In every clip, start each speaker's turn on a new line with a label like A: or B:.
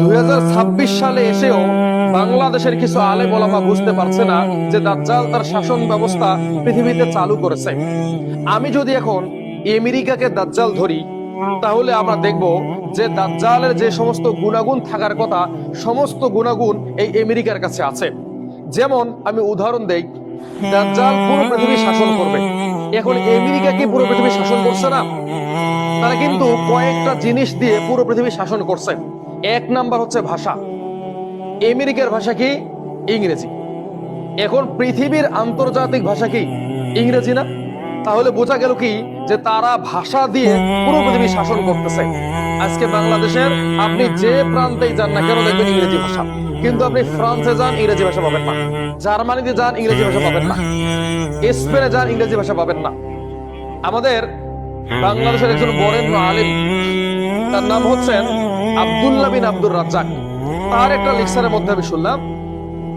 A: দুই হাজার ছাব্বিশ সালে এসেও বাংলাদেশের কিছু আলে বলামা বুঝতে পারছে না যে দাজ্জাল তার শাসন ব্যবস্থা পৃথিবীতে চালু করেছে। আমি যদি এখন আমেরিকাকে দাজ্জাল ধরি, তাহলে আমরা দেখব যে দাজ্জালের যে সমস্ত গুণাগুণ থাকার কথা, সমস্ত গুণাগুণ এই আমেরিকার কাছে আছে। যেমন আমি উদাহরণ দেই, দাজ্জাল পুরো পৃথিবী শাসন করবে। এখন আমেরিকা কি পুরো পৃথিবী শাসন করছে না? তারা কিন্তু কয়েকটা জিনিস দিয়ে পুরো পৃথিবী শাসন করছে। এক নাম্বার হচ্ছে ভাষা। আমেরিকার ভাষা কি? ইংরেজি। এখন পৃথিবীর আন্তর্জাতিক ভাষা কি? ইংরেজি না? তাহলে বোঝা গেল কি যে তারা ভাষা দিয়ে পুরো পৃথিবী শাসন করতেছে। আজকে বাংলাদেশের আপনি যে প্রান্তেই যান না কেন দেখবেন ইংরেজি ভাষা। কিন্তু আপনি ফ্রান্সে যান, ইংরেজি ভাষা পাবেন না। জার্মানিতে যান, ইংরেজি ভাষা পাবেন না। স্পেনে যান, ইংরেজি ভাষা পাবেন না। আমাদের বাংলাদেশের একজন বরেণ্য আলিম, তার নাম হচ্ছেন আব্দুল্লাহ বিন আব্দুর রাজ্জাক। তার একটা লেকচারের মধ্যে আমি শুনলাম।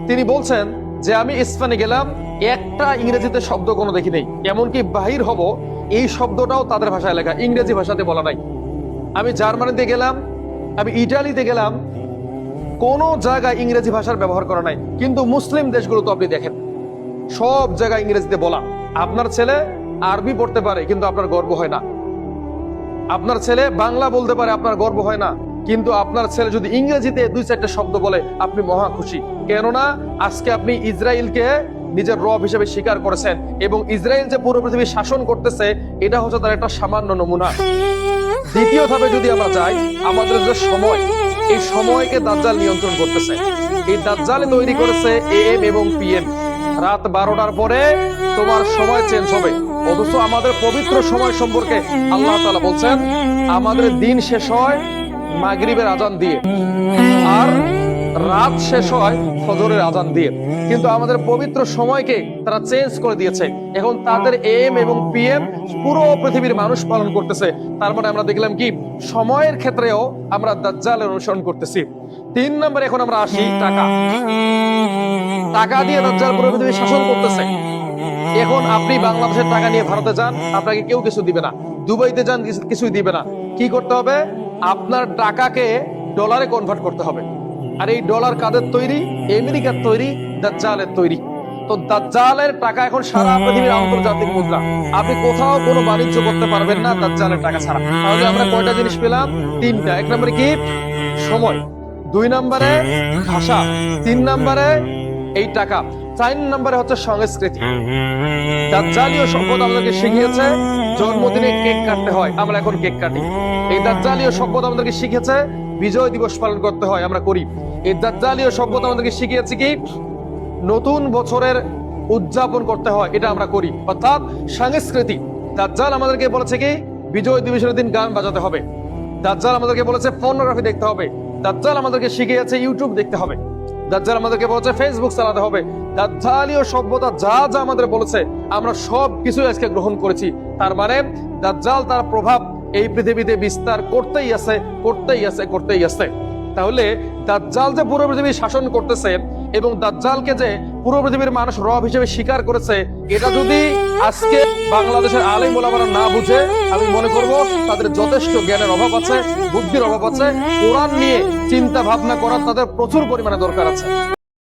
A: তিনি বলছেন যে, আমি স্পেনে গেলাম, একটা ইংরেজিতে শব্দ কোনো দেখি নেই। এমনকি বাহির হব, এই শব্দটাও তাদের ভাষায় লেখা। ইংরেজি ভাষাতে বলা নাই। আমি জার্মানিতে গেলাম, আমি ইটালিতে গেলাম। কোনো জায়গায় ইংরেজি ভাষার ব্যবহার করা নাই। কিন্তু মুসলিম দেশগুলো তো আপনি দেখেন, সব জায়গায় ইংরেজিতে বলা। আপনার ছেলে আরবি পড়তে পারে, কিন্তু আপনার গর্ব হয় না। আপনার ছেলে বাংলা বলতে পারে, আপনার গর্ব হয় না। কিন্তু আপনার ছেলে যদি ইংরেজিতে দুই চারটা শব্দ বলে, আপনি মহা খুশি। কেননা, আজকে আপনি ইসরায়েলকে নিজের রব হিসেবে স্বীকার করেছেন এবং ইসরায়েল যে পুরো পৃথিবী শাসন করতেছে, এটা হচ্ছে তার একটা সামান্য নমুনা। দ্বিতীয় ধাপে যদি আমরা যাই, আমাদের যে সময়, এই সময়কে দাজ্জাল নিয়ন্ত্রণ করতেছে। এই দাজ্জালে তৈরি করেছে এএম এবং পিএম রাত বারোটার পরে তোমার সময় চেঞ্জ হবে। অথচ আমাদের পবিত্র সময় সম্পর্কে আল্লাহ তাআলা বলছেন, আমাদের দিন শেষ হয় মাগরিবের আজান দিয়ে। আর রাত শেষ হয় ফজরের আজান দিয়ে। কিন্তু আমাদের পবিত্র সময়কে তারা চেঞ্জ করে দিয়েছে। এখন তাদের এম এবং পিএম পুরো পৃথিবীর মানুষ পালন করতেছে। তার মানে আমরা দেখলাম কি, সময়ের ক্ষেত্রেও আমরা দাজ্জালের অনুসরণ করতেছি। তিন নম্বরে এখন আমরা আসি টাকা। টাকা দিয়ে দাজ্জাল পুরো পৃথিবী শাসন করতেছে। এখন আপনি বাংলাদেশের টাকা নিয়ে ভারতে যান, আপনাকে কেউ কিছু দিবে না। দুবাইতে যান, কিছু- কিছুই দিবে না। কি করতে হবে? আপনার টাকাকে ডলারে কনভার্ট করতে হবে। আর এই ডলার কাদের তৈরি? আমেরিকার তৈরি, দাজ্জালের তৈরি। তো দাজ্জালের টাকা এখন সারা পৃথিবীর আন্তর্জাতিক মুদ্রা। আপনি কোথাও কোনো বাণিজ্য করতে পারবেন না দাজ্জালের টাকা ছাড়া। তাহলে আমরা কয়টা জিনিস পেলাম? তিনটা। এক নম্বরে কি? সময়। দুই নম্বরে ভাষা। তিন নম্বরে এই টাকা। চার নম্বরে হচ্ছে সংস্কৃতি। দাজ্জালীয় সভ্যতা আমাদেরকে শিখিয়েছে জন্মদিনে কেক কাটতে হয়। আমরা এখন কেক কাটি। এই দাজ্জালীয় সভ্যতা আমাদেরকে শিখেছে বিজয় দিবস পালন করতে হয় আমরা করি। এই দাজ্জালীয় সভ্যতা আমাদেরকে শিখিয়েছে কি? নতুন বছরের উদযাপন করতে হয় এটা আমরা করি। অর্থাৎ সংস্কৃতি। দাজ্জাল আমাদেরকে বলেছে কি? বিজয় দিবসের দিন গান বাজাতে হবে। দাজ্জাল আমাদেরকে বলেছে পর্নোগ্রাফি দেখতে হবে। দাজ্জাল আমাদেরকে শিখিয়েছে ইউটিউব দেখতে হবে। দাজ্জাল আমাদেরকে ফেসবুক চালাতে হবে। দাজ্জালীয় সভ্যতা যা যা আমাদের বলেছে, আমরা সব কিছু আজকে গ্রহণ করেছি। তার মানে দাজ্জাল তার প্রভাব এই পৃথিবীতে বিস্তার করতেই আছে করতেই আছে করতেই আছে। তাহলে দাজ্জাল যে পুরো পৃথিবী শাসন করতেছে এবং দাজ্জালকে যে পুরো পৃথিবীর মানুষ রব হিসেবে স্বীকার করেছে, এটা যদি আজকে বাংলাদেশের আলিম ওলামারা না বুঝে, আমি মনে করব তাদের যথেষ্ট জ্ঞানের অভাব আছে, বুদ্ধির অভাব আছে। কোরআন নিয়ে চিন্তা ভাবনা করার তাদের প্রচুর পরিমাণে দরকার আছে।